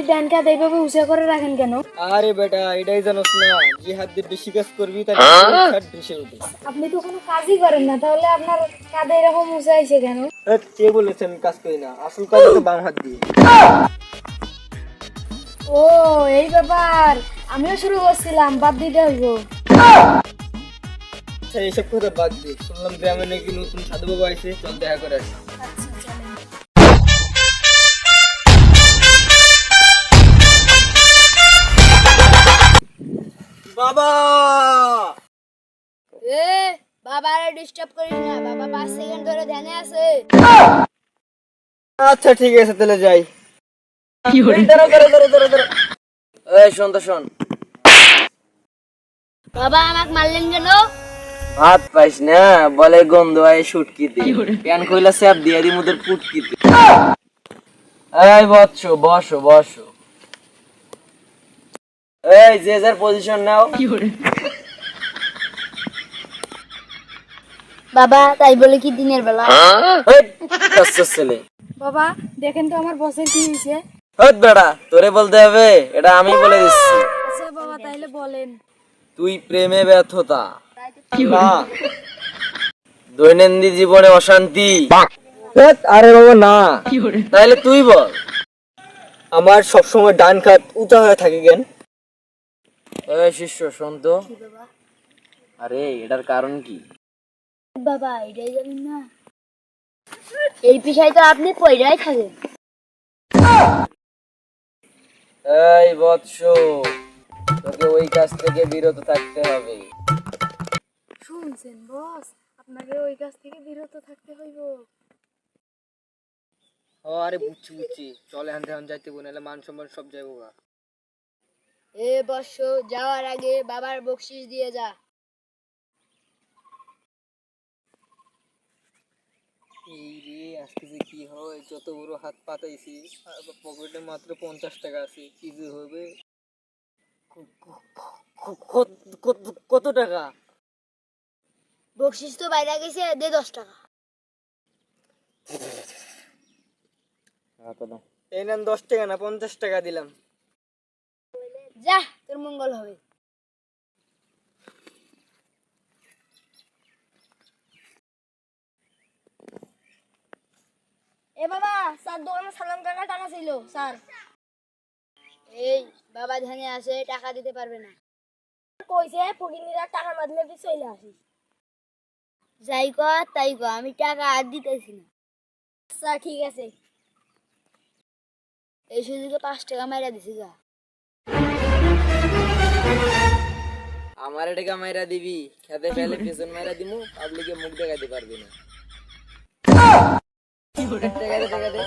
আপনি ডান কাঁধ এইভাবে উঁচা করে রাখেন কেন? আরে বেটা এটাই জানোস না যে হাত দিয়ে বেশি কাজ করবি তার হাত ভেসে উঠে আপনি তো কোনো কাজই করেন না তাহলে আপনার কাঁধে এরকম উঁচা কেন? কে বলেছে আমি কাজ করি না? আসল কাজ তো বাম হাত দিয়ে। ও এই ব্যাপার। আমিও শুরু করছিলাম বাদ দিতে হইব। আচ্ছা এইসব কথা বাদ দিয়ে শুনলাম গ্রামে নাকি নতুন সাধু বাবা আছে চল দেখা করে আসি। বাবা! এ বাবারে ডিস্টার্ব করিস না বাবা পাঁচ সেকেন্ড ধরে ধ্যানে আছে। আচ্ছা ঠিক আছে তাহলে যাই। দাঁড়াও, দাঁড়াও, দাঁড়াও, দাঁড়াও, দাঁড়াও। এই শোন তো শোন। বাবা আমাকে মারলেন কেন? ভাত পাইস না বলে গন্ধ আয় সুটকিতে প্যান কইলা স্যাপ দিয়ে দি মুদের পুটকিতে। এই বৎস বসো বসো। এই যে যার পজিশন নাও। বাবা তাই বলে কি দিনের বেলা? ছেলে। বাবা দেখেন তো আমার বসের কি হয়েছে। হট বেড়া তোরে বলতে হবে এটা আমি বলে দিচ্ছি। আচ্ছা বাবা তাইলে বলেন। তুই প্রেমে ব্যর্থতা। দৈনন্দিন জীবনে অশান্তি। আরে বাবা না। তাহলে তুই বল। আমার সবসময় ডান কাত উঁচা হয়ে থাকে কেন? ওই শিষ্য শোন তো। আরে এটার কারণ কি? বাবা এটাই জানেন না। এই পেশায় তো আপনি পয়রাই থাকেন। এই বৎস তোকে ওই কাজ থেকে বিরত থাকতে হবে। শুনছেন বস? আপনাকে ওই কাজ থেকে বিরত থাকতে হইব। ও আরে বুঝছি বুঝছি। চলে হান হান যাইতে নাহলে মান সম্মান সব যাইবো গা। এ বর্ষ যাওয়ার আগে বাবার বকশিস দিয়ে যা। এই রে আজকে যে কি হয় যত বড় হাত পাতাইছি পকেটে মাত্র পঞ্চাশ টাকা আছে কি যে হবে? কত টাকা? বকশিস তো বাইরে গেছে দে দশ টাকা। এই নেন দশ টাকা না পঞ্চাশ টাকা দিলাম। যা, তোর মঙ্গল হবে। এ বাবা, স্যার দোকানে সালাম কাকা টাকা ছিল, স্যার। এই, বাবা ধ্যানে আছে, টাকা দিতে পারবে না। কইছে, ফকিনিরা টাকা মারলে তুই চলে আসিস যাই কর তাই কর আমি টাকা আর দিতেছি না। স্যার, ঠিক আছে। এই সুযোগে পাঁচ টাকা মাইরা দিছি গা আমার এটাকে মাইরা দিবি খেতে ফেলে পেছন মাইরা দিমু পাবলিকে মুখ দেখাতে পারবি না। টাকা দে টাকা দে